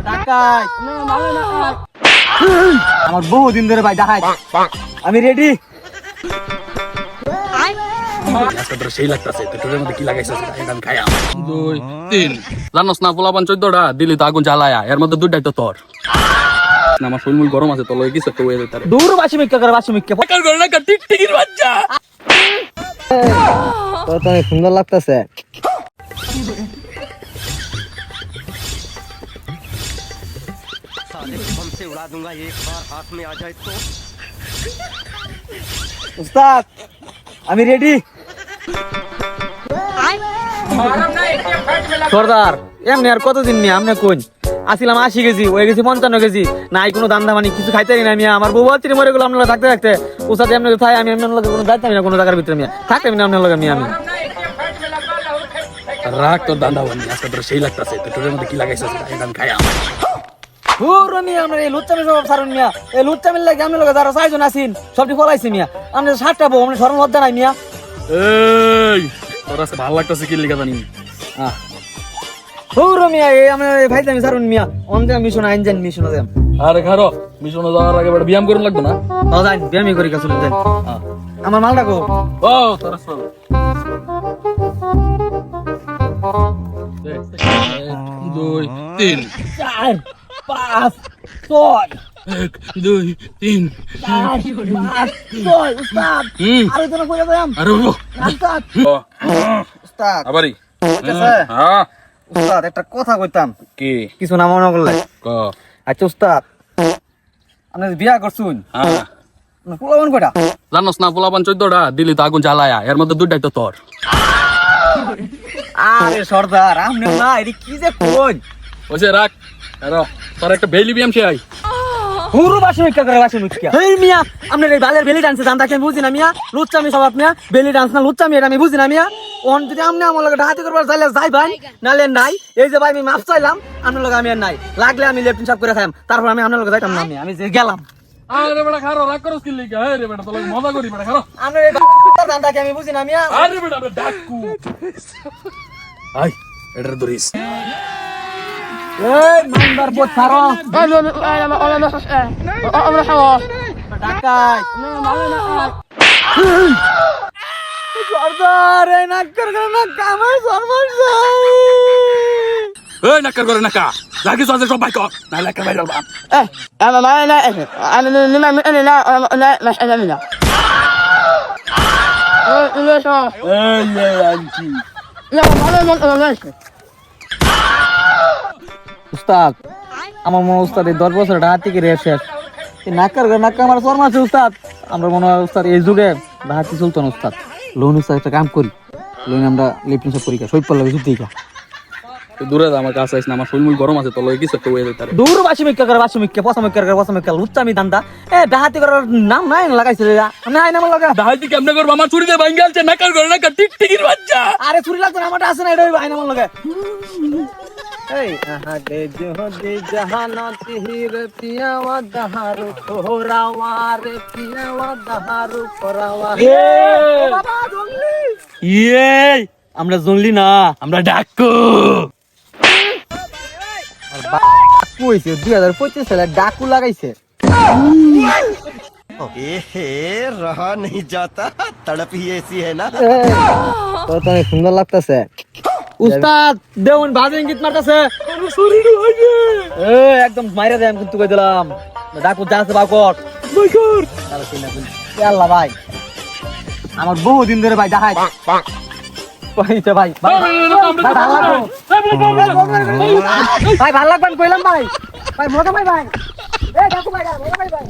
ডাকাই আমার বহুদিন ধরে ভাই ডাকাই আমি রেডি জানোস না পোলাপান চোদ্দটা দিলি তো আগুন জ্বালায়া এর মধ্যে দুইটাই তো তোর। না আমার শরীর গরম আছে তোর লগে কিছু একটা দূর বাসি মিক্কা করে বাসি মিক্কা কার করে না টিক টিকির বাচ্চা। তো তো সুন্দর লাগতেছে। উস্তাদ আমি রেডি সর্দার এমনি আর কতদিন নিয়ে আপনি কোন আসিলাম আশি কেজি হয়ে গেছি পঞ্চান্ন কেজি। নাই কোনো দাম দামানি কিছু খাইতে না আমি আমার বউ বাচ্চা মরে গেলো আপনারা থাকতে থাকতে। উস্তাদ এমনি থাই আমি আপনার লগে কোনো যাইতাম না কোনো জায়গার ভিতরে মিয়া। থাকতাম না আপনার লগে মিয়া আমি। রাগ তোর দান্দা বানি আজকে তোর সেই লাগতেছে। পেট্রোলের মধ্যে কি লাগাইছিস এটা আমি খাইয়া পুরো মিয়া আমরা এই লুচ্চামি সব সারুন মিয়া। এই লুচ্চামির লাগে আমি লগে যারা চারজন আছেন সবটি ফলাইছি মিয়া। আমরা সাতটা বউ আমরা সরম লজ্জা নাই মিয়া। এই তোর আজকে ভালো লাগতেছে কি লিখা জানি আহ। পুরো মিয়া এই আমরা ভাই আমি সারুন মিয়া। মিশন আইন যান মিশন দেন। আরে খারো মিশনে যাওয়ার আগে বেটা ব্যায়াম করুন লাগবে না? ও যান ব্যায়ামই করি কাছে দেন। আমার মালটা কো। ও তোর আসল দুই তিন। চার। পাঁচ ছয়। এক দুই তিন উস্তাদ ও উস্তাদ। আবারই? হ্যাঁ উস্তাদ একটা কথা কইতাম। কি? কিছু না মনে করলে। ক? আচ্ছা উস্তাদ। আপনি বিয়া করছুন হ্যাঁ। পোলাবন কয়টা? জানোস না পোলাপান চোদ্দটা দিলি তো আগুন জ্বালায়া। এর মধ্যে দুইটাই তো তোর। আরে সর্দার আপনি না এটি কি যে কোন ওসে রাখ। আরও তোর একটা বেলি ব্যায়াম চাই পুরো বাসি মিক্কা করে বাসি মিক্কা এই মিয়া আপনার এই বালের বেলি ডান্সে জানতা আমি বুঝি না মিয়া? লুচ্চামি সব আপনি বেলি ডান্স না লুচ্চামি এটা আমি বুঝি না মিয়া। ওন যদি আপনি আমার লগে ডাহাতি করবার চাইলে যাই ভাই নালে নাই। এই যে ভাই আমি মাপ চাইলাম আপনার লগে আমি আর নাই। লাগলে আমি লেফটিন সাপ করে খাইম তারপর আমি আপনার লগে যাইতাম না আমি আমি যে গেলাম। আরে বেটা খারো রাগ করস কি লিখা আরে বেটা তোর মজা করি বেটা খারো। আপনার এই জানতাকে আমি বুঝি মিয়া? আরে বেটা ডাকু। আই এটার ধরিস নাক্কার করে না কামাই সর্দার এই নাকার করে নাকা লাগি সাজে সব বাইক না লাগা বাইরে বা أنا ما لا أنا لما أنا لا لا مش أنا لا ليش এই এই আনছি لا أنا ما أنا ليش উস্তাদ। আমার মনে উস্তাদ এই দশ বছর ডাহাতি থেকে রেপ শেষ। নাক্কার করে নাক্কা আমার শর্মা আছে উস্তাদ। আমরা মনে হয় উস্তাদ এই যুগে ডাহাতি সুলতান উস্তাদ। লোন উস্তাদ একটা কাম করি। লোন আমরা লিপটিন সব করি সই পড়লে বেশি দিই তুই দূরে যা আমার কাছে না আমার শরীর গরম আছে তোর লগে কিছু একটা হয়ে যেতে দূর বাসি মিক্কা করে বাসি মিক্কা পচা মিক্কা করে পচা মিক্কা লুচ্চামি দান্দা। এ ডাহাতি করার নাম নাই লাগাইছে আমি আইনা আমার লাগা। দাহাইতি কেমনে করব? আমার চুরিতে ভাঙ্গে আলছে নাকার করে নাকা টিক টিকির বাচ্চা। আরে চুরি লাগতো না আমারটা আছে না এটা আইনা আমার লাগে। এই আহা দে জহদি জাহানাত হির পিয়াওয়া দাহারু কোরাওয়া রে পিয়াওয়া দাহারু কোরাওয়া বাবা জলদি ইয়ে আমরা জলদি না আমরা ডাকু ডাকু হইছে দুই হাজার পঁচিশ সালে ডাকু লাগাইছে एहे रहा नहीं जाता तड़प ही ऐसी है ना তো তো অনেক সুন্দর লাগতেছে উস্তাদ দেউন বাজে ইঙ্গিত মারতেছে। এ একদম মাইরা দেন কিন্তু কই দিলাম। ডাকু যা আছে বাকর আল্লাহ ভাই আমার বহু দিন ধরে ভাই দেখাই কইতে ভাই ভাই ভালো ভাই ভালো লাগবেন কইলাম ভাই। ভাই মজা ভাই ভাই। এ ডাকু ভাই ভাই ভাই।